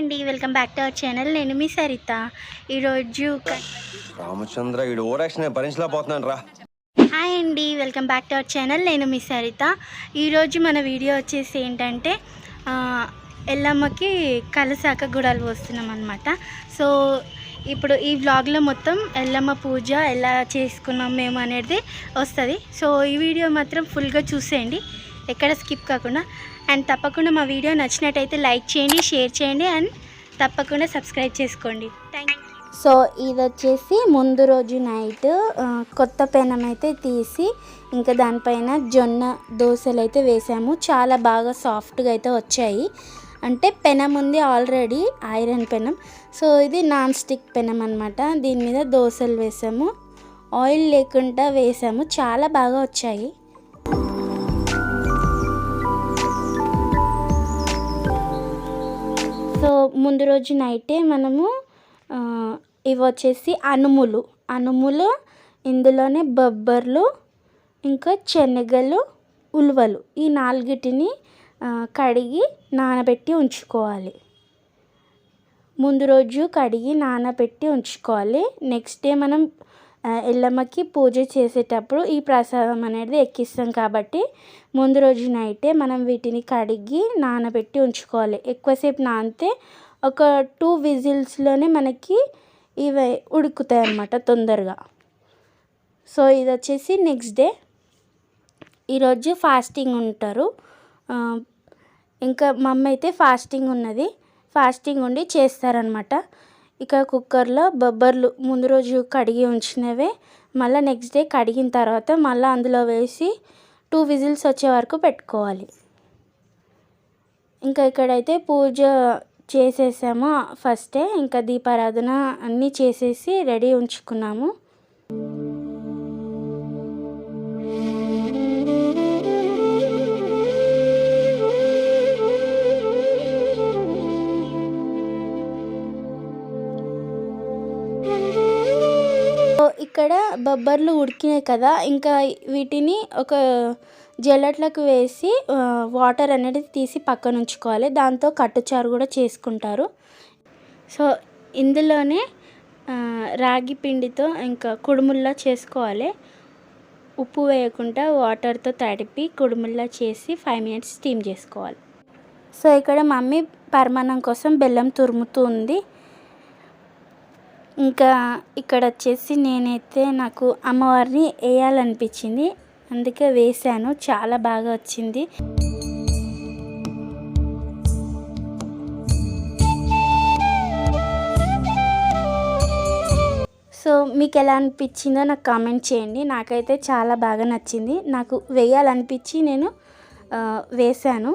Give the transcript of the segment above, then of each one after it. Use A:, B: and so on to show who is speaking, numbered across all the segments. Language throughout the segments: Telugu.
A: Back to our channel. నేను మీ సరిత. ఈరోజు
B: రామచంద్ర ఈడు ఓవర్ యాక్షన్ భరించలేకపోతున్నాను రా.
A: హాయ్ అండి. Welcome back to our channel. నేను మీ సరిత. ఈరోజు మన వీడియో వచ్చేసి ఏంటంటే ఎల్లమ్మకి కలసాక గుడాలు పోస్తున్నాం అనమాట సో ఇప్పుడు ఈ వ్లాగ్లో మొత్తం ఎల్లమ్మ పూజ ఎలా చేసుకున్నాం మేము అనేది వస్తుంది. సో ఈ వీడియో మాత్రం ఫుల్గా చూసేయండి. ఎక్కడ స్కిప్ కాకుండా అండ్ తప్పకుండా మా వీడియో నచ్చినట్టయితే లైక్ చేయండి షేర్ చేయండి అండ్ తప్పకుండా సబ్స్క్రైబ్ చేసుకోండి. థ్యాంక్ యూ సో ఇది వచ్చేసి ముందు రోజు నైట్ కొత్త పెనం అయితే తీసి ఇంకా దానిపైన జొన్న దోశలు అయితే వేసాము. చాలా బాగా సాఫ్ట్గా అయితే వచ్చాయి. అంటే పెనం ఉంది ఆల్రెడీ ఐరన్ పెనం. సో ఇది నాన్ స్టిక్ పెనం అనమాట దీని మీద దోశలు వేసాము. ఆయిల్ లేకుండా వేసాము. చాలా బాగా వచ్చాయి. ముందు రోజు నైటే మనము ఇవి వచ్చేసి అనుములు. అనుములు ఇందులోనే బొబ్బర్లు ఇంకా శనగలు ఉలువలు. ఈ నాలుగిటిని కడిగి నానబెట్టి ఉంచుకోవాలి. ముందు రోజు కడిగి నానబెట్టి ఉంచుకోవాలి. నెక్స్ట్ డే మనం ఎల్లమ్మకి పూజ చేసేటప్పుడు ఈ ప్రసాదం అనేది ఎక్కిస్తాం కాబట్టి ముందు రోజు నైటే మనం వీటిని కడిగి నానబెట్టి ఉంచుకోవాలి. ఎక్కువసేపు నానితే ఒక టూ విజిల్స్లోనే మనకి ఇవి ఉడుకుతాయి అన్నమాట తొందరగా. సో ఇది వచ్చేసి నెక్స్ట్ డే ఈరోజు ఫాస్టింగ్ ఉంటారు. ఇంకా ఇంకా మమ్మీ అయితే ఫాస్టింగ్ ఉన్నది. ఫాస్టింగ్ ఉండి చేస్తారనమాట ఇక కుక్కర్లో బొబ్బర్లు ముందు రోజు కడిగి ఉంచినవే మళ్ళీ నెక్స్ట్ డే కడిగిన తర్వాత మళ్ళీ అందులో వేసి టూ విజిల్స్ వచ్చే వరకు పెట్టుకోవాలి. ఇంకా ఇక్కడైతే పూజ చేసేసాము ఫస్టే. ఇంకా దీపారాధన అన్నీ చేసేసి రెడీ ఉంచుకున్నాము. ఇక్కడ బొబ్బర్లు ఉడికినాయి కదా ఇంకా వీటిని ఒక జల్లట్లకు వేసి వాటర్ అనేది తీసి పక్కన ఉంచుకోవాలి దాంతో కట్టుచారు కూడా చేసుకుంటారు. సో ఇందులోనే రాగి పిండితో ఇంకా కుడుముల్లా చేసుకోవాలి. ఉప్పు వేయకుండా వాటర్తో తడిపి కుడుముల్లా చేసి ఫైవ్ మినిట్స్ స్టీమ్ చేసుకోవాలి. సో ఇక్కడ మమ్మీ పరమాన్నం కోసం బెల్లం తురుముతూ ఉంది. ఇంకా ఇక్కడ వచ్చేసి నేనైతే నాకు అమ్మవారిని వేయాలనిపించింది. అందుకే వేశాను. చాలా బాగా వచ్చింది. సో మీకు ఎలా అనిపించిందో నాకు కామెంట్ చేయండి. నాకైతే చాలా బాగా నచ్చింది. నాకు వేయాలనిపించి నేను ఆ, వేశాను.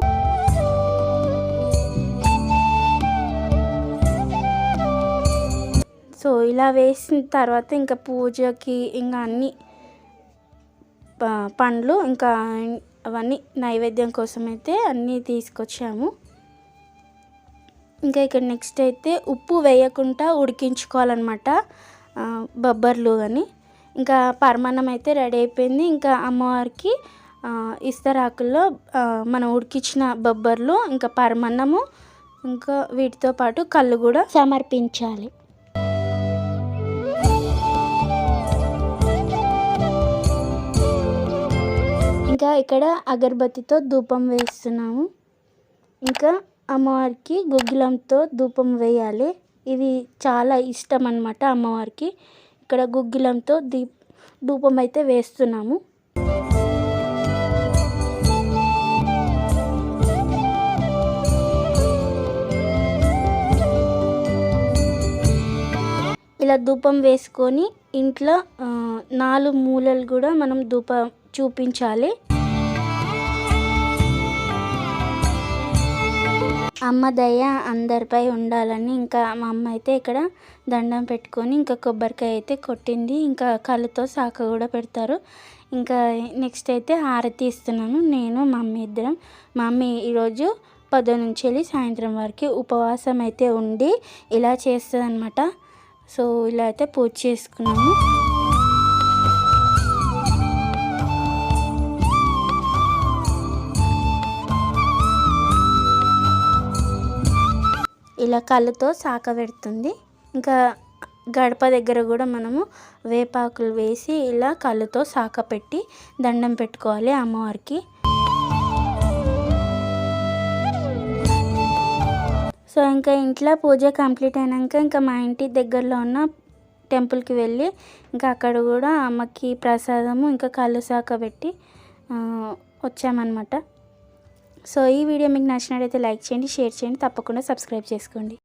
A: సో ఇలా వేసిన తర్వాత ఇంకా పూజకి ఇంకా అన్ని ప- పండ్లు ఇంకా అవన్నీ నైవేద్యం కోసం అయితే అన్నీ తీసుకొచ్చాము. ఇంకా ఇక్కడ నెక్స్ట్ అయితే ఉప్పు వేయకుండా ఉడికించుకోవాలన్నమాట బొబ్బర్లు అని. ఇంకా పరమాన్నం అయితే రెడీ అయిపోయింది. ఇంకా అమ్మవారికి ఇస్తరాకుల్లో మనం ఉడికించిన బొబ్బర్లు ఇంకా పరమాన్నము ఇంకా వీటితో పాటు కళ్ళు కూడా సమర్పించాలి. ఇంకా ఇక్కడ అగరబత్తితో ధూపం వేస్తున్నాము. ఇంకా అమ్మవారికి గుగ్గిలంతో ధూపం వేయాలి. ఇది చాలా ఇష్టం అన్నమాట అమ్మవారికి. ఇక్కడ గుగ్గిలంతో దీ ధూపం అయితే వేస్తున్నాము. ఇలా ధూపం వేసుకొని ఇంట్లో నాలుగు మూలలు కూడా మనం ధూపం చూపించాలి. అమ్మ దయ అందరిపై ఉండాలని ఇంకా మా అమ్మ అయితే ఇక్కడ దండం పెట్టుకొని ఇంకా కొబ్బరికాయ అయితే కొట్టింది. ఇంకా కళ్ళతో శాఖ కూడా పెడతారు. ఇంకా నెక్స్ట్ అయితే హారతి ఇస్తున్నాను. నేను మా మమ్మీ ఇద్దరం. మా మమ్మీ ఈరోజు పదో నుంచి వెళ్ళి సాయంత్రం వరకు ఉపవాసం అయితే ఉండి ఇలా చేస్తుంది అనమాట సో ఇలా అయితే పూజ చేసుకున్నాము. ఇలా కళ్ళుతో సాక పెడుతుంది. ఇంకా గడప దగ్గర కూడా మనము వేపాకులు వేసి ఇలా కళ్ళుతో సాక పెట్టి దండం పెట్టుకోవాలి అమ్మవారికి. సో ఇంకా ఇంట్లో పూజ కంప్లీట్ అయినాక ఇంకా మా ఇంటి దగ్గరలో ఉన్న టెంపుల్కి వెళ్ళి ఇంకా అక్కడ కూడా అమ్మకి ప్రసాదము ఇంకా కళ్ళు సాక పెట్టి వచ్చామన్నమాట. సో ఈ వీడియో మీకు నచ్చినట్లయితే లైక్ చేయండి షేర్ చేయండి తప్పకుండా సబ్స్క్రైబ్ చేసుకోండి.